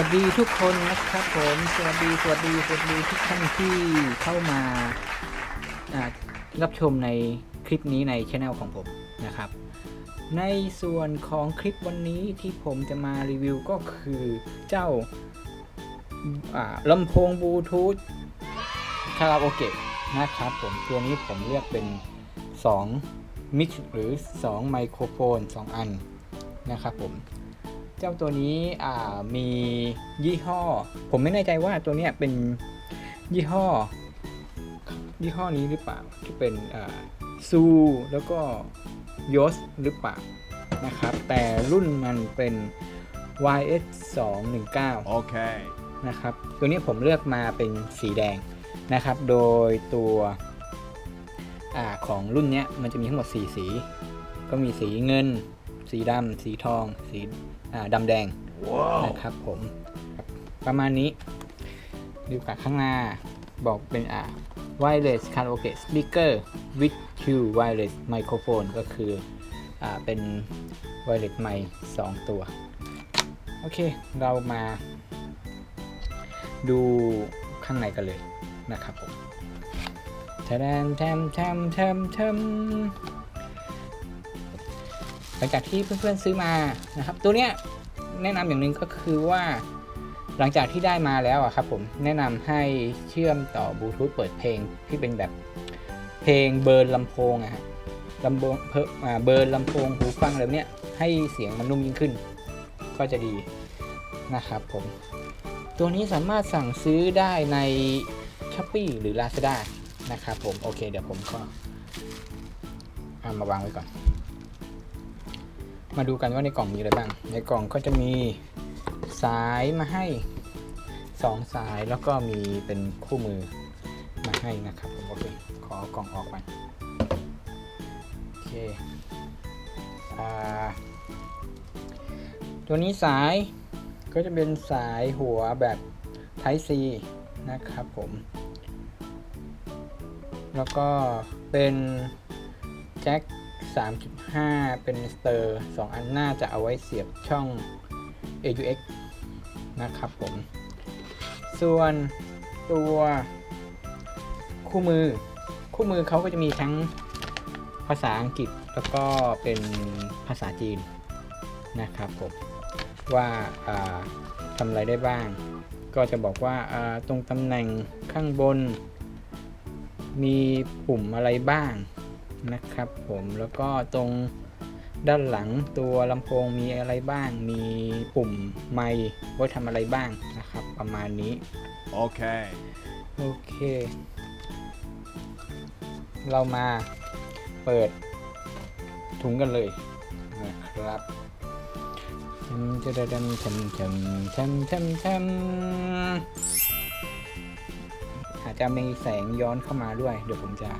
วัสดีทุกคนนะครับผม สวัสดี สวัสดี สวัสดีทุกท่านที่เข้ามารับชมในคลิปนี้ในช anel ของผมนะครับ ในส่วนของคลิปวันนี้ที่ผมจะมารีวิวก็คือเจ้าลำโพงบลูทูธคาราโอเกะนะครับผมตัวนี้ผมเลือกเป็น 2 มิกหรือ 2 ไมโครโฟน 2 อันนะครับผม จ้าตัวนี้อ่ามียี่ห้อ ผมไม่แน่ใจว่าตัวเนี้ยเป็นยี่ห้อ ยี่ห้อนี้หรือเปล่าที่เป็นอ่าซูแล้วก็ยศหรือเปล่านะครับ แต่รุ่นมันเป็น YS 2 1 9 Okay. นะครับ ตัวนี้ผมเลือกมาเป็นสีแดงนะครับ โดยตัวอาของรุ่นเนี้ยมันจะมีทั้งหมด 4 สี ก็มีสีเงิน สีดำ สีทอง สีอ่า ดำแดง Wow. นะครับผม ประมาณนี้ดูกับข้างหน้าบอกเป็นอ่า wireless karaoke speaker with two wireless microphone ก็คืออ่าเป็น wireless mic สองตัว โอเค เรามา ดูข้างในกันเลยนะครับผมแทมแทมแทมแทมแทมห ลังจากที่เพื่อนๆซื้อมานะครับ ตัวเนี้ยแนะนำอย่างหนึ่งก็คือว่า หลังจากที่ได้มาแล้วอะครับผมแนะนำให้เชื่อมต่อบลูทูธเปิดเพลงที่เป็นแบบเพลงเบิร์นลำโพงอะฮะลำโพงเพิ่มอ่าเบิร์นลำโพงหูฟังอะไรเนี้ยให้เสียงมันนุ่มยิ่งขึ้น ก็จะดีนะครับผมตัวนี้สามารถสั่งซื้อได้ใน s h อ p e e หรือ Lazada นะครับผม โอเค เดี๋ยวผมก็เอามาวางไว้ก่อน มาดูกันว่าในกล่องมีอะไรบ้าง ในกล่องก็จะมีสายมาให้ 2 สายแล้วก็มีเป็นคู่มือมาให้นะครับผมโอเคขอกล่องออกไปโอเคอตัวนี้สายก็จะเป็นสายหัวแบบ Type C นะครับผม แล้วก็เป็นแจ็ค 3.5 เป็นสเตอร์2อันน่าจะเอาไว้เสียบช่อง AUX นะครับผม ส่วนตัวคู่มือ คู่มือเขาก็จะมีทั้งภาษาอังกฤษแล้วก็เป็นภาษาจีนนะครับผมว่าาทำอะไรได้บ้าง ก็จะบอกว่าอ่าตรงตำแหน่งข้างบน มีปุ่มอะไรบ้าง นะครับผมแล้วก็ตรงด้านหลังตัวลำโพงมีอะไรบ้าง มีปุ่มไมค์ไว้ทำอะไรบ้างนะครับ ประมาณนี้ Okay. โอเค เรามาเปิดถุงกันเลยนะครับจะจะดำชมชมชมชมชมอาจจะมีแสงย้อนเข้ามาด้วย เดี๋ยวผมจะ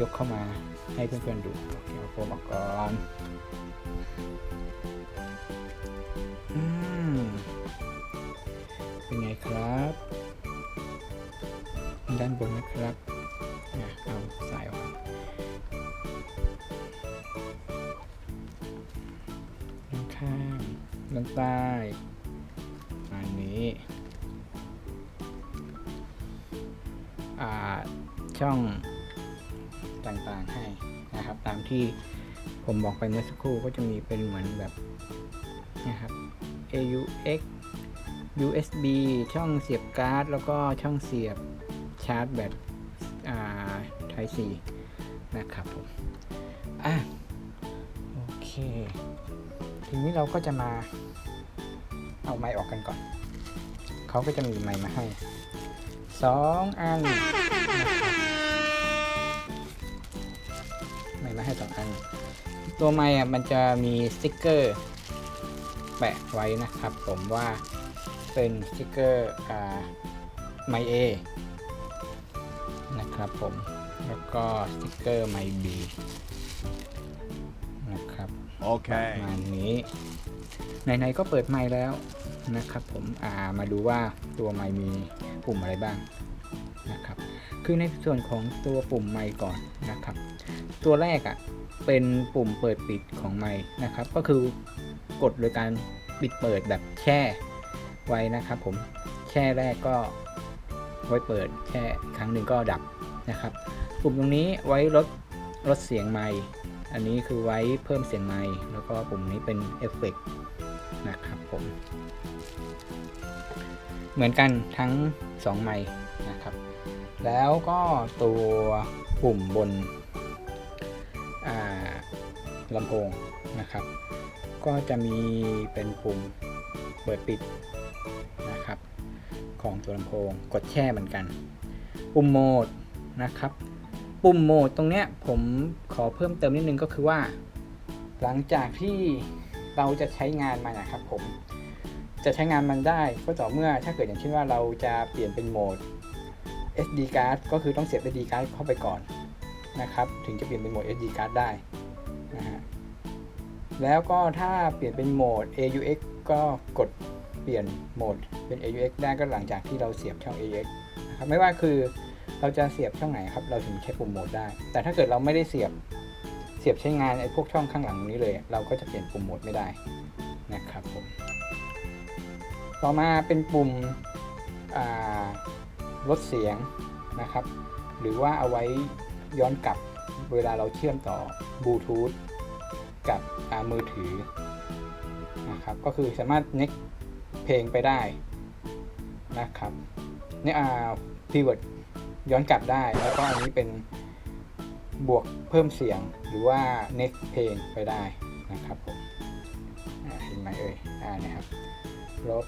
ยกเข้ามา ให้เพื่อนๆดูโอเคเอาโฟมออกก่อนอืมเป็นไงครับ ด้านบนนะครับอะเอาสายออกด้านข้างด้านใต้อันนี้อ่าช่องต่างๆให้ามที่ผมบอกไปเมื่อสักครู่ก็จะมีเป็นเหมือนแบบนะครับ AUX USB ช่องเสียบการ์ด แล้วก็ช่องเสียบชาร์จแบตอ่า Type C นะครับผมอะโอเค ทีนี้เราก็จะมาเอาไม้ออกกันก่อน เขาก็จะมีไม้มาให้สองอันนะครับ ตัวไม้อะมันจะมีสติ๊กเกอร์ แปะไว้นะครับผมว่าเป็นสติ๊กเกอร์อ่าไมเอนะครับผมแล้วก็สติกเกอร์ไมบีนะครับป Okay. ระมาณนี้ไหนๆก็เปิดไมค์แล้วนะครับผมอ่ามาดูว่าตัวไมค์มีปุ่มอะไรบ้างนะครับคือในส่วนของตัวปุ่มไมค์ก่อนนะครับ ตัวแรกอะ่ะ เป็นปุ่มเปิดปิดของไมค์นะครับ ก็คือกดโดยการปิดเปิดแบบแช่ไว้นะครับ ผมแช่แรกก็ไว้เปิดแค่ครั้งหนึ่งก็ดับนะครับ ปุ่มตรงนี้ไว้ลดลดเสียงไมค์อันนี้คือไว้เพิ่มเสียงไมค์แล้วก็ปุ่มนี้เป็นเอฟเฟกต์นะครับผมเหมือนกันทั้ง 2 ไมค์นะครับ แล้วก็ตัวปุ่มบน ลำโพงนะครับ ก็จะมีเป็นปุ่มเปิดปิดนะครับ ของตัวลำโพงกดแช่เหมือนกัน ปุ่มโหมดนะครับ ปุ่มโหมดตรงเนี้ยผมขอเพิ่มเติมนิดนึงก็คือว่า หลังจากที่เราจะใช้งานมันนะครับผมจะใช้งานมันได้ก็ต่อเมื่อถ้าเกิดอย่างเช่นว่าเราจะเปลี่ยนเป็นโหมด SD card ก็คือต้องเสียบ SD card เข้าไปก่อนนะครับ ถึงจะเปลี่ยนเป็นโหมด SD card ได้ นะฮะแล้วก็ถ้าเปลี่ยนเป็นโหมด AUX ก็กดเปลี่ยนโหมดเป็น AUX ได้ก็หลังจากที่เราเสียบช่อง AUX นะครับไม่ว่าคือเราจะเสียบช่องไหนครับ เราถึงใช้ปุ่มโหมดได้ แต่ถ้าเกิดเราไม่ได้เสียบเสียบใช้งานไอ้พวกช่องข้างหลังนี้เลย เราก็จะเปลี่ยนปุ่มโหมดไม่ได้นะครับผมต่อมาเป็นปุ่มลดเสียงนะครับ หรือว่าเอาไว้ย้อนกลับ เวลาเราเชื่อมต่อบลูทูธกับมือถือนะครับก็คือสามารถเน็กเพลงไปได้นะครับเนี่ยอ่าพีเวิร์ดย้อนกลับได้ แล้วก็อันนี้เป็นบวกเพิ่มเสียงหรือว่าเน็กเพลงไปได้นะครับผมอ่าเห็นไหมเอ่ยอ่านี่ยครับลบ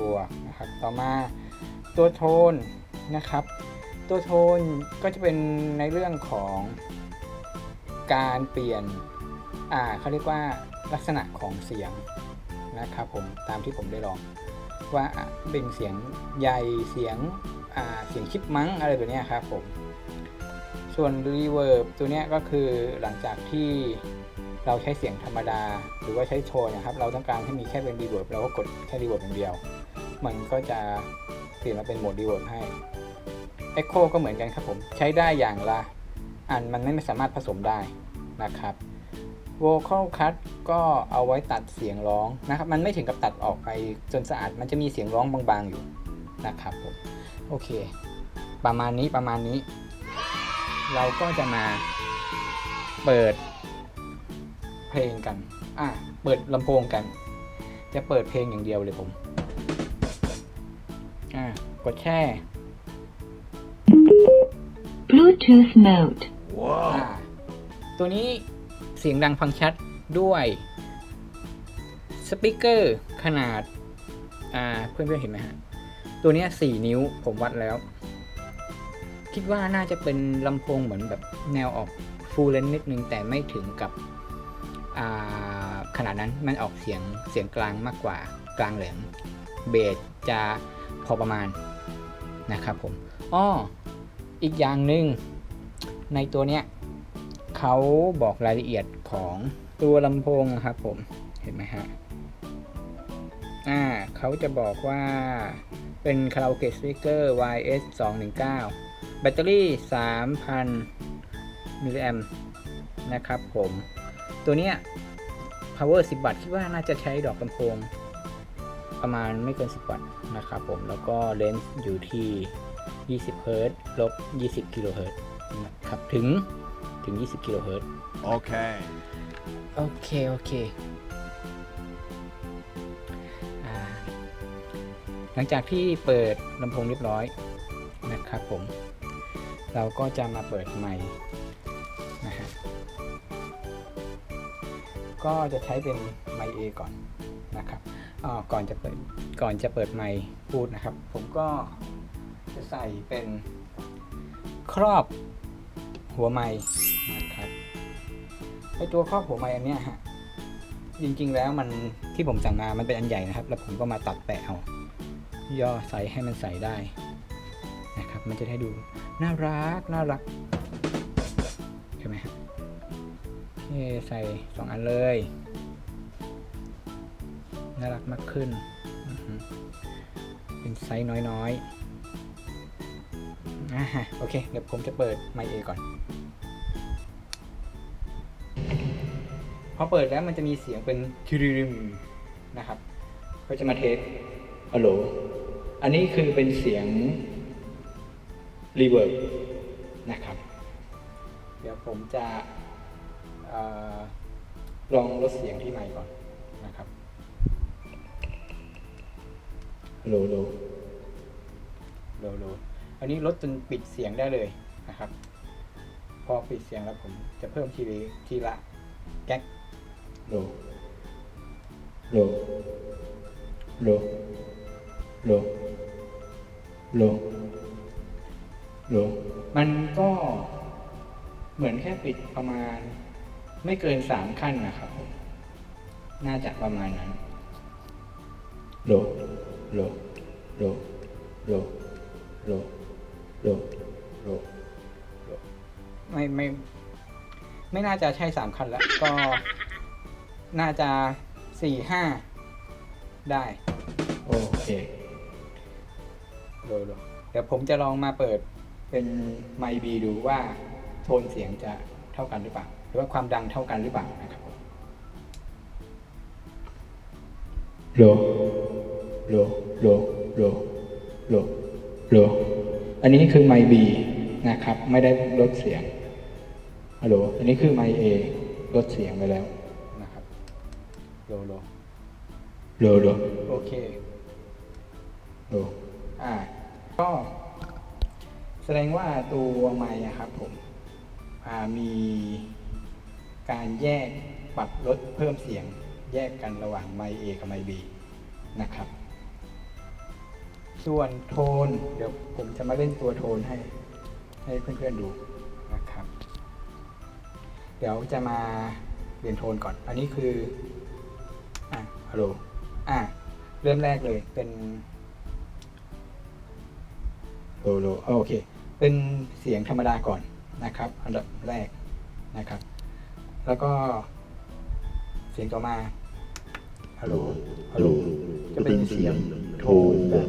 บวกนะครับ ต่อมาตัวโทนนะครับ ตัวโทนก็จะเป็นในเรื่องของการเปลี่ยนอ่าเขาเรียกว่าลักษณะของเสียงนะครับผมตามที่ผมได้ลอง ว่าเป็นเสียงใหญ่เสียงอ่าเสียงชิปมังอะไรแบบนี้ครับผมส่วน reverb ตัวนี้ก็คือหลังจากที่เราใช้เสียงธรรมดา หรือว่าใช้โทนนะครับ เราต้องการให้มีแค่เป็น reverb เราก็กดแค่ reverb อย่างเดียว มันก็จะเปลี่ยนมาเป็นโหมด reverb ให้ echo ก็เหมือนกันครับผม ใช้ได้อย่างละ อันมันไม่สามารถผสมได้นะครับ vocal cut ก็เอาไว้ตัดเสียงร้องนะครับ มันไม่ถึงกับตัดออกไปจนสะอาด มันจะมีเสียงร้องบางๆอยู่นะครับผม โอเค ประมาณนี้ประมาณนี้ เราก็จะมาเปิดเพลงกัน อะ เปิดลำโพงกัน จะเปิดเพลงอย่างเดียวเลยผม อะ กดแช่ Bluetooth mode. อ่าตัวนี้เสียงดังฟังชัดด้วยสปีกเกอร์ขนาด อ่า เพื่อนๆเห็นไหมฮะ ตัวเนี้ย4นิ้วผมวัดแล้ว คิดว่าน่าจะเป็นลำโพงเหมือนแบบแนวออกฟูลเลนนิดนึง แต่ไม่ถึงกับอ่าขนาดนั้นมันออกเสียงเสียงกลางมากกว่ากลางแหลมเบสจะพอประมาณนะครับผมอ้อ อีกอย่างหนึ่งในตัวเนี้ยเขาบอกรายละเอียดของตัวลำโพงนะครับผมเห็นไหมฮะอ่าเขาจะบอกว่าเป็นคาราโอเกะสปีกเกอร์ YS 219แบตเตอรี่ 3,000 มิลลิแอมนะครับผม ตัวเนี้ย power 10 วัตต์คิดว่าน่าจะใช้ดอกลำโพง ประมาณไม่เกิน 10 วัตต์นะครับผม แล้วก็เลนส์อยู่ที่ 20เฮิรตซ์ลบ 20 กิโลเฮิรตซ์นะครับถึงถึง 20 กิโลเฮิรตซ์ Okay. โอเคโอเคอ่าหลังจากที่เปิดลำโพงเรียบร้อยนะครับผม เราก็จะมาเปิดไมค์นะฮะ ก็จะใช้เป็นไมค์ A ก่อนนะครับอ่าก่อนจะเปิดก่อนจะเปิดไมค์พูดนะครับ ผมก็ จะใส่เป็นครอบหัวไมค์นะครับไอตัวครอบหัวไม้อันเนี้ยฮะจริงๆแล้วมันที่ผมสั่งมามันเป็นอันใหญ่นะครับ แล้วผมก็มาตัดแปะเอาย่อไซส์ให้มันใส่ได้นะครับ มันจะได้ดูน่ารักน่ารักใช่ไหมฮะโอเคใส่สองอันเลยน่ารักมากขึ้น เป็นไซส์น้อยๆ อ่าฮะโอเค เดี๋ยวผมจะเปิดไมค์เอก่อน พอเปิดแล้วมันจะมีเสียงเป็นทริมนะครับ ก็จะมาเทสฮัลโหล อันนี้คือเป็นเสียงรีเวิร์บนะครับ เดี๋ยวผมจะเออลองลดเสียงที่ไมค์ก่อนนะครับฮัลโหลฮัลโหลฮัลโหลฮัลโหล อันนี้ลดจนปิดเสียงได้เลยนะครับ พอปิดเสียงแล้วผมจะเพิ่มทีละทีละแก๊กโหลโหลโหลโหลโหลโหลมันก็เหมือนแค่ปิดประมาณ ไม่เกินสามขั้นนะครับผมน่าจะประมาณนั้นโหลโหลโหลโหลโหล โหลโหลไม่ไม่ ไม่น่าจะใช่สามคันแล้ว ก็น่าจะสี่ห้าได้ โอเคโดยเดี๋ยวผมจะลองมาเปิดเป็นไมค์บีดูว่าโทนเสียงจะเท่ากันหรือเปล่า หรือว่าความดังเท่ากันหรือเปล่านะครับผมโหลโหลโหลโหลโหลโหล อันนี้คือไมค์บีนะครับ ไม่ได้ลดเสียงฮัลโหลอันนี้คือไมค์เอลดเสียงไปแล้วนะครับโลโลโลโลโอเคโลอ่าก็แสดงว่าตัวไมค์อะครับผมอ่ามีการแยกปรับลดเพิ่มเสียงแยกกันระหว่างไมค์เอกับไมค์บีนะครับ ส่วนโทน เดี๋ยวผมจะมาเล่นตัวโทนให้ ให้เพื่อนๆดูนะครับ เดี๋ยวจะมาเปลี่ยนโทนก่อน อันนี้คืออะฮัลโหลอะเริ่มแรกเลยเป็นโลโลโอเค เป็นเสียงธรรมดาก่อนนะครับ อันดับแรกนะครับ แล้วก็เสียงต่อมาฮัลโหลฮัลโหลจะเป็นเสียง โทนแบบ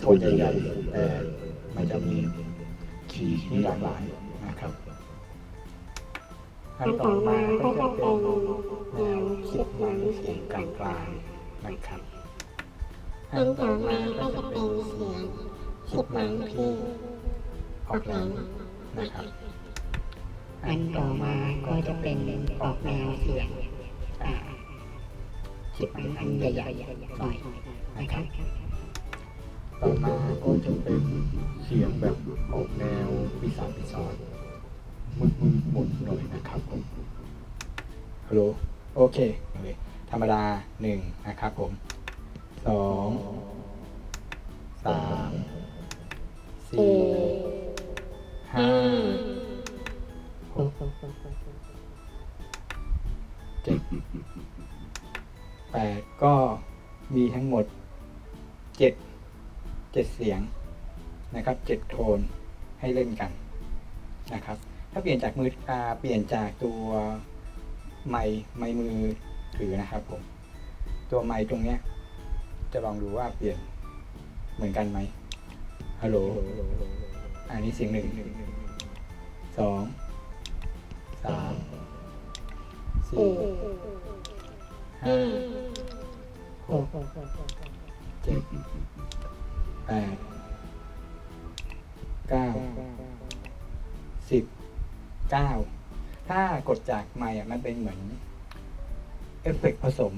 โทนใหญ่ๆแต่มันจะมีคีย์ที่หลากหลายนะครับอันต่อมาก็จะเป็นแนวคิดมันเสียงกลางๆนะครับอันต่อมาก็จะเป็นเสียงคิดมันที่ออกแรงนะครับอันต่อมาก็จะเป็นออกแนวเสียง เป็นอันใหญ่ๆหน่อยนะครับต่อมาก็จะเป็นเสียงแบบออกแนวปีศาจปีศาจมึนมึนหมุนหน่อยนะครับผมฮัลโหลโอเคโอเคธรรมดาหนึ่งนะครับผมสองสามสี่ห้าหกเจ็ด แปดก็มีทั้งหมดเจ็ดเจ็ดเสียงนะครับเจ็ดโทนให้เล่นกันนะครับ ถ้าเปลี่ยนจากมืออาเปลี่ยนจากตัวไม้ไม้มือถือนะครับผม ตัวไม้ตรงเนี้ย จะลองดูว่าเปลี่ยนเหมือนกันไหมฮัลโหล อันนี้เสียงหนึ่งสองสามสี่ ห้าหกเจ็ดแปดเก้าสิบเก้าถ้ากดจากไมค์อะมันเป็นเหมือนเอฟเฟกผสม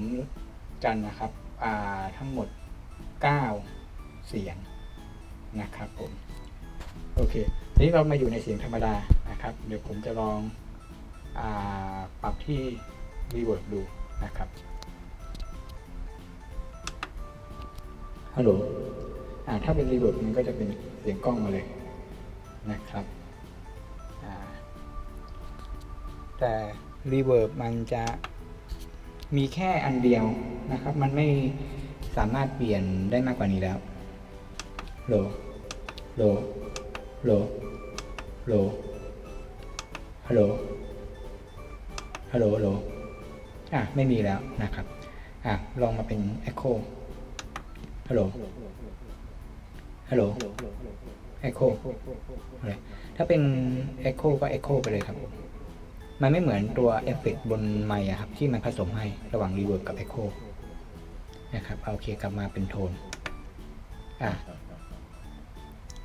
กันนะครับ อ่าทั้งหมดเก้าเสียงนะครับผม โอเค ทีนี้เรามาอยู่ในเสียงธรรมดานะครับ เดี๋ยวผมจะลองอปรับที่รีเวิร์บดูนะครับ ฮัลโหลถ้าเป็นรีเวิร์บมันก็จะเป็นเสียงกล้องมาเลยนะครับแต่รีเวิร์บมันจะมีแค่อันเดียวนะครับ มันไม่สามารถเปลี่ยนได้มากกว่านี้แล้วโลโหลโหลโหลฮัลโหลฮัลโหลฮัลโหลอะไม่มีแล้วนะครับอะลองมาเป็น Echo ฮัลโหล ฮัลโหล Echo อะไรถ้าเป็น Echo ก็ Echo ไปเลยครับ มันไม่เหมือนตัวเอฟเฟกต์บนไมค์อะครับ ที่มันผสมให้ระหว่าง Reverb กับ Echo นะครับเอาโอเคกลับมาเป็นโทน อะ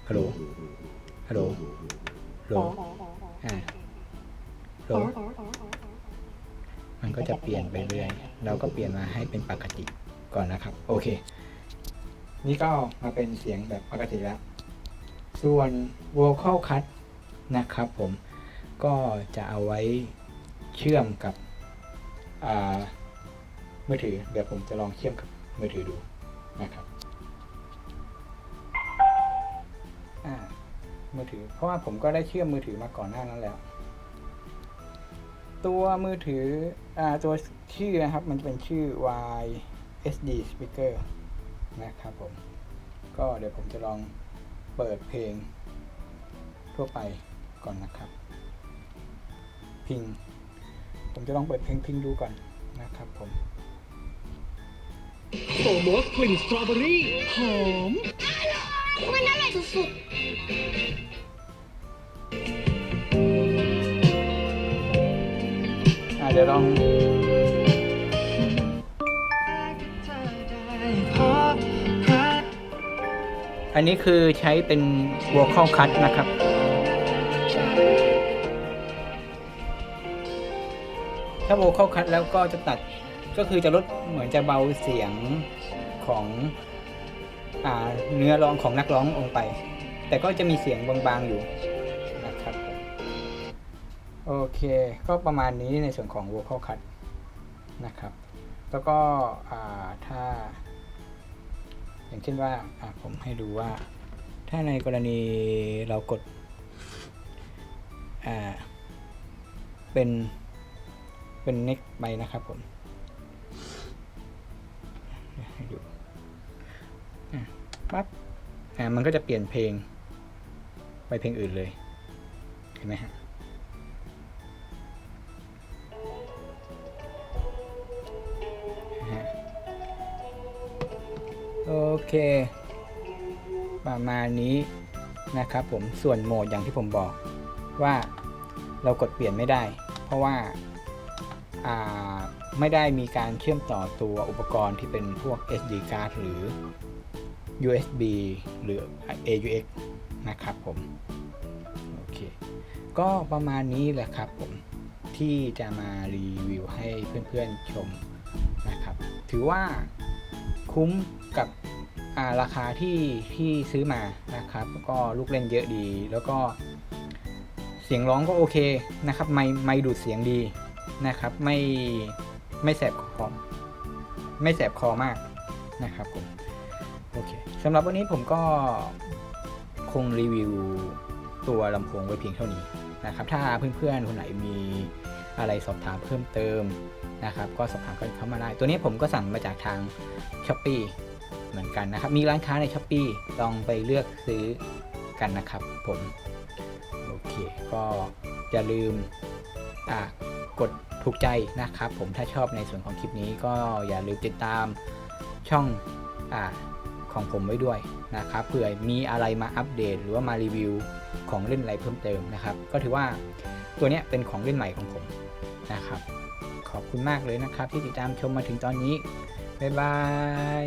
ฮัลโหล ฮัลโหลฮัลโหลอะฮัลโหลมันก็จะเปลี่ยนไปเรื่อย เราก็เปลี่ยนมาให้เป็นปกติก่อนนะครับ โอเค นี่ก็มาเป็นเสียงแบบปกติแล้ว ส่วน vocal cut นะครับผมก็จะเอาไว้เชื่อมกับมือถือ เดี๋ยวผมจะลองเชื่อมกับมือถือดูนะครับมือถือ เพราะว่าผมก็ได้เชื่อมมือถือมาก่อนหน้านั้นแล้ว ตัวมือถืออตัวชื่อนะครับ มันจะเป็นชื่อ YSD speaker นะครับผม ก็เดี๋ยวผมจะลองเปิดเพลง ทั่วไปก่อนนะครับ พิง ผมจะลองเปิดเพลงพิงดูก่อนนะครับผมโฟโมสกลิ่นสตรอเบอรี่หอมมันอร่อยสุดอ่าเดี๋ยวลอง อันนี้คือใช้เป็น vocal cut นะครับ ถ้า vocal cut แล้วก็จะตัดก็คือจะลดเหมือนจะเบาเสียงของอเนื้อร้องของนักร้องลงไป แต่ก็จะมีเสียงบางๆอยู่นะครับโอเค ก็ประมาณนี้ในส่วนของ vocal cut นะครับ แล้วก็ถ้า อย่างเช่นว่าผมให้ดูว่า ถ้าในกรณีเรากดเป็นเป็น next ไปนะครับผมเดี๋ยวให้ดูอะปั๊บมันก็จะเปลี่ยนเพลงไปเพลงอื่นเลย เห็นไหมฮะ โอเค ประมาณนี้นะครับผมส่วนโหมดอย่างที่ผมบอกว่าเรากดเปลี่ยนไม่ได้ เพราะว่าาไม่ได้มีการเชื่อมต่อตัวอุปกรณ์ที่เป็นพวก SD card หรือ USB หรือ AUX นะครับผมโอเคก็ประมาณนี้แหละครับผมที่จะมารีวิวให้เพื่อนๆชมนะครับ ถือว่า คุ้มกับาราคาที่ที่ซื้อมานะครับก็ลูกเล่นเยอะดี แล้วก็เสียงร้องก็โอเคนะครับ ไม่ไม่ดูดเสียงดีนะครับ ไม่ไม่แสบคอไม่แสบคอมากนะครับผมโอเคสำหรับวันนี้ผมก็คงรีวิวตัวลำโพงไว้เพียงเท่านี้นะครับ ถ้าเพื่อนๆคนไหนมีอะไรสอบถามเพิ่มเติม นะครับก็สอบถามกันเข้ามาได้ ตัวนี้ผมก็สั่งมาจากทาง s h อ p e e เหมือนกันนะครับ มีร้านค้าใน s h อ p e e ลองไปเลือกซื้อกันนะครับผมโอเคก็อย่าลืมกดถูกใจนะครับ ผมถ้าชอบในส่วนของคลิปนี้ก็อย่าลืมติดตามช่องอของผมไว้ด้วยนะครับเผื่อมีอะไรมาอัปเดต หรือว่ามารีวิวของเล่นอะไรเพิ่มเติมนะครับ ก็ถือว่าตัวนี้เป็นของเล่นใหม่ของผมนะครับ ขอบคุณมากเลยนะครับ ที่ติดตามชมมาถึงตอนนี้ บ๊ายบาย